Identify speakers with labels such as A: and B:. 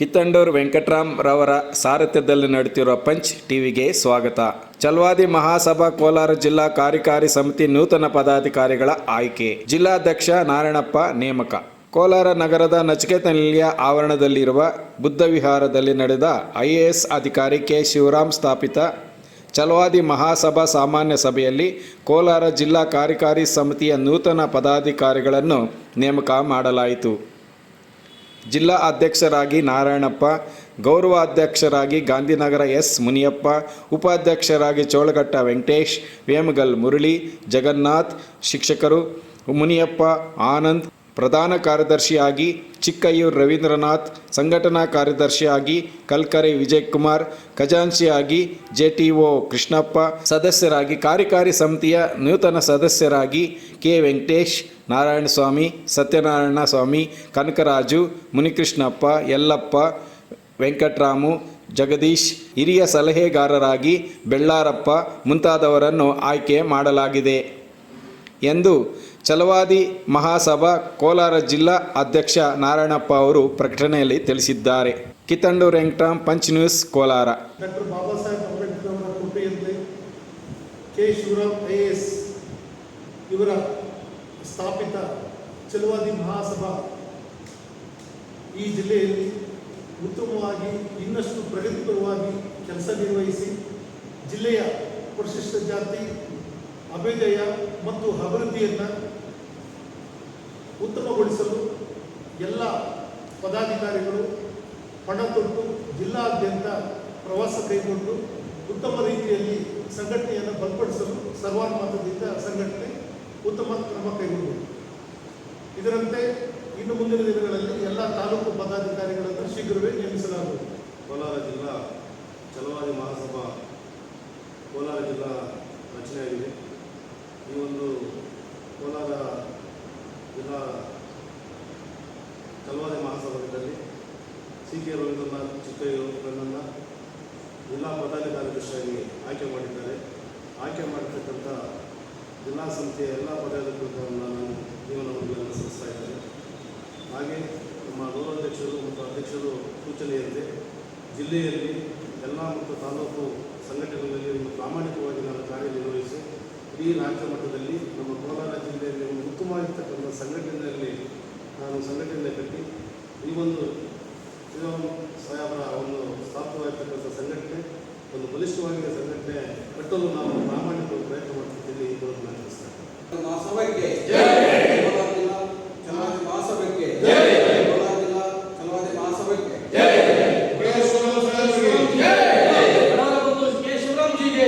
A: ಕಿತ್ತಂಡೂರು ವೆಂಕಟರಾಮ್ ರವರ ಸಾರಥ್ಯದಲ್ಲಿ ನಡೆಯುತ್ತಿರುವ ಪಂಚ್ ಟಿವಿಗೆ ಸ್ವಾಗತ. ಚಲ್ವಾದಿ ಮಹಾಸಭಾ ಕೋಲಾರ ಜಿಲ್ಲಾ ಕಾರ್ಯಕಾರಿ ಸಮಿತಿ ನೂತನ ಪದಾಧಿಕಾರಿಗಳ ಆಯ್ಕೆ. ಜಿಲ್ಲಾಧ್ಯಕ್ಷ ನಾರಾಯಣಪ್ಪ ನೇಮಕ. ಕೋಲಾರ ನಗರದ ನಚಿಕೇತ ನಿಲಯ ಆವರಣದಲ್ಲಿರುವ ಬುದ್ಧ ವಿಹಾರದಲ್ಲಿ ನಡೆದ ಐಎಎಸ್ ಅಧಿಕಾರಿ ಕೆ ಶಿವರಾಮ್ ಸ್ಥಾಪಿತ ಚಲವಾದಿ ಮಹಾಸಭಾ ಸಾಮಾನ್ಯ ಸಭೆಯಲ್ಲಿ ಕೋಲಾರ ಜಿಲ್ಲಾ ಕಾರ್ಯಕಾರಿ ಸಮಿತಿಯ ನೂತನ ಪದಾಧಿಕಾರಿಗಳನ್ನು ನೇಮಕ ಮಾಡಲಾಯಿತು. ಜಿಲ್ಲಾ ಅಧ್ಯಕ್ಷರಾಗಿ ನಾರಾಯಣಪ್ಪ ಗೌರವ ಅಧ್ಯಕ್ಷರಾಗಿ ಗಾಂಧಿನಗರ ಎಸ್ ಮುನಿಯಪ್ಪ, ಉಪಾಧ್ಯಕ್ಷರಾಗಿ ಚೋಳಘಟ್ಟ ವೆಂಕಟೇಶ್ ವೇಮಗಲ್ ಮುರಳಿ ಜಗನ್ನಾಥ್, ಶಿಕ್ಷಕರು ಮುನಿಯಪ್ಪ, ಆನಂದ್ ಪ್ರಧಾನ ಕಾರ್ಯದರ್ಶಿಯಾಗಿ ಚಿಕ್ಕಯ್ಯೂರು ರವೀಂದ್ರನಾಥ್, ಸಂಘಟನಾ ಕಾರ್ಯದರ್ಶಿಯಾಗಿ ಕಲ್ಕರೆ ವಿಜಯ್ ಕುಮಾರ್ ಖಜಾಂಚಿಯಾಗಿ ಜೆ ಟಿ ಜೆಟಿಒ ಕೃಷ್ಣಪ್ಪ, ಸದಸ್ಯರಾಗಿ ಕಾರ್ಯಕಾರಿ ಸಮಿತಿಯ ನೂತನ ಸದಸ್ಯರಾಗಿ ಕೆ ವೆಂಕಟೇಶ್, ನಾರಾಯಣಸ್ವಾಮಿ, ಸತ್ಯನಾರಾಯಣ ಸ್ವಾಮಿ, ಕನಕರಾಜು, ಮುನಿಕೃಷ್ಣಪ್ಪ, ಯಲ್ಲಪ್ಪ, ವೆಂಕಟರಾಮು, ಜಗದೀಶ್, ಹಿರಿಯ ಸಲಹೆಗಾರರಾಗಿ ಬೆಳ್ಳಾರಪ್ಪ ಮುಂತಾದವರನ್ನು ಆಯ್ಕೆ ಮಾಡಲಾಗಿದೆ ಎಂದು ಛಲವಾದಿ ಮಹಾಸಭಾ ಕೋಲಾರ ಜಿಲ್ಲಾ ಅಧ್ಯಕ್ಷ ನಾರಾಯಣಪ್ಪ ಅವರು ಪ್ರಕಟಣೆಯಲ್ಲಿ ತಿಳಿಸಿದ್ದಾರೆ. Kittandur Venkataram punch news Kolar.
B: Doctor Baba Saheb Ambedkar ಅವರ ಕೃಪೆಯಂತೆ ಕೆ. ಶಿವರಾಮ್ ಐ ಎಸ್ ಇವರ ಸ್ಥಾಪಿತ ಚಲವಾದಿ ಮಹಾಸಭಾ ಈ ಜಿಲ್ಲೆಯಲ್ಲಿ ಉತ್ತಮವಾಗಿ ಇನ್ನಷ್ಟು ಪ್ರಗತಿಪರವಾಗಿ ಕೆಲಸ ನಿರ್ವಹಿಸಿ ಜಿಲ್ಲೆಯ ಪರಿಶಿಷ್ಟ ಜಾತಿ ಅಭ್ಯುದಯ ಮತ್ತು ಅಭಿವೃದ್ಧಿಯನ್ನು ಉತ್ತಮಗೊಳಿಸಲು ಎಲ್ಲ ಪದಾಧಿಕಾರಿಗಳು ಪಣ ತೊಟ್ಟು ಜಿಲ್ಲಾದ್ಯಂತ ಪ್ರವಾಸ ಕೈಗೊಂಡು ಉತ್ತಮ ರೀತಿಯಲ್ಲಿ ಸಂಘಟನೆಯನ್ನು ಬಲಪಡಿಸಲು ಸರ್ವಾನುಮತದಿಂದ ಸಂಘಟನೆ ಉತ್ತಮ ಕ್ರಮ ಕೈಗೊಂಡಿದೆ. ಇದರಂತೆ ಇನ್ನು ಮುಂದಿನ ದಿನಗಳಲ್ಲಿ ಎಲ್ಲ ತಾಲೂಕು ಪದಾಧಿಕಾರಿಗಳನ್ನು ಶೀಘ್ರವೇ ನೇಮಿಸಲಾಗುವುದು.
C: ಕೋಲಾರ ಜಿಲ್ಲಾ ಚಲವಾದಿ ಮಹಾಸಭಾ ಕೋಲಾರ ಜಿಲ್ಲಾ ರಚನೆಯಾಗಿದೆ. ಈ ಒಂದು ಕೋಲಾರ ಜಿಲ್ಲಾ ಕಲ್ವಾದಿ ಮಹಾಸಭಾದಲ್ಲಿ ಸಿ ಕೆ ರವೀಂದ್ರನಾಥ್ ಚಿಕ್ಕಯ್ಯನನ್ನು ಜಿಲ್ಲಾ ಪ್ರಧಾನ ಕಾರ್ಯದರ್ಶಿಯಾಗಿ ಆಯ್ಕೆ ಮಾಡಿದ್ದಾರೆ. ಆಯ್ಕೆ ಮಾಡಿರ್ತಕ್ಕಂಥ ಜಿಲ್ಲಾ ಸಮಿತಿಯ ಎಲ್ಲ ಪದಾಧಿಕಾರಿಗಳನ್ನು ನಾನು ಜೀವನವನ್ನು ಸಲ್ಲಿಸ್ತಾ ಇದ್ದೇನೆ. ಹಾಗೆ ನಮ್ಮ ಗೌರವಾಧ್ಯಕ್ಷರು ಮತ್ತು ಅಧ್ಯಕ್ಷರು ಸೂಚನೆಯಂತೆ ಜಿಲ್ಲೆಯಲ್ಲಿ ಎಲ್ಲ ಮತ್ತು ತಾಲೂಕು ಈ ರಾಜ್ಯ ಮಟ್ಟದಲ್ಲಿ ನಮ್ಮ ಕೋಲಾರ ಜಿಲ್ಲೆಯಲ್ಲಿ ಒಂದು ಉತ್ತಮವಾಗಿರ್ತಕ್ಕಂಥ ಸಂಘಟನೆಯಲ್ಲಿ ನಾನು ಸಂಘಟನೆ ಕಟ್ಟಿ ಈ ಒಂದು ಶ್ರೀರಾಮ್ ಸಾಹೇಬರ ಒಂದು ಸ್ಥಾಪಿತವಾಗಿರ್ತಕ್ಕಂಥ ಸಂಘಟನೆ ಒಂದು ಬಲಿಷ್ಠವಾಗಿದ್ದ ಸಂಘಟನೆ ಕಟ್ಟಲು ನಾವು ಪ್ರಾಮಾಣಿಕ ಪ್ರಯತ್ನ ಮಾಡ್ತಿದ್ದೇನೆ ಈ ಮೂಲಕ ನಾನು
D: ಮಹಾಸಭೆಗೆ
C: ಚಲವಾದಿ ಮಹಾಸಭೆಗೆ ಕೋಲಾರ
D: ಜಿಲ್ಲಾ ಚಲವಾದಿ ಮಹಾಸಭೆಗೆ ಕೇಶವರಾಮ್ ಜಿಗೆ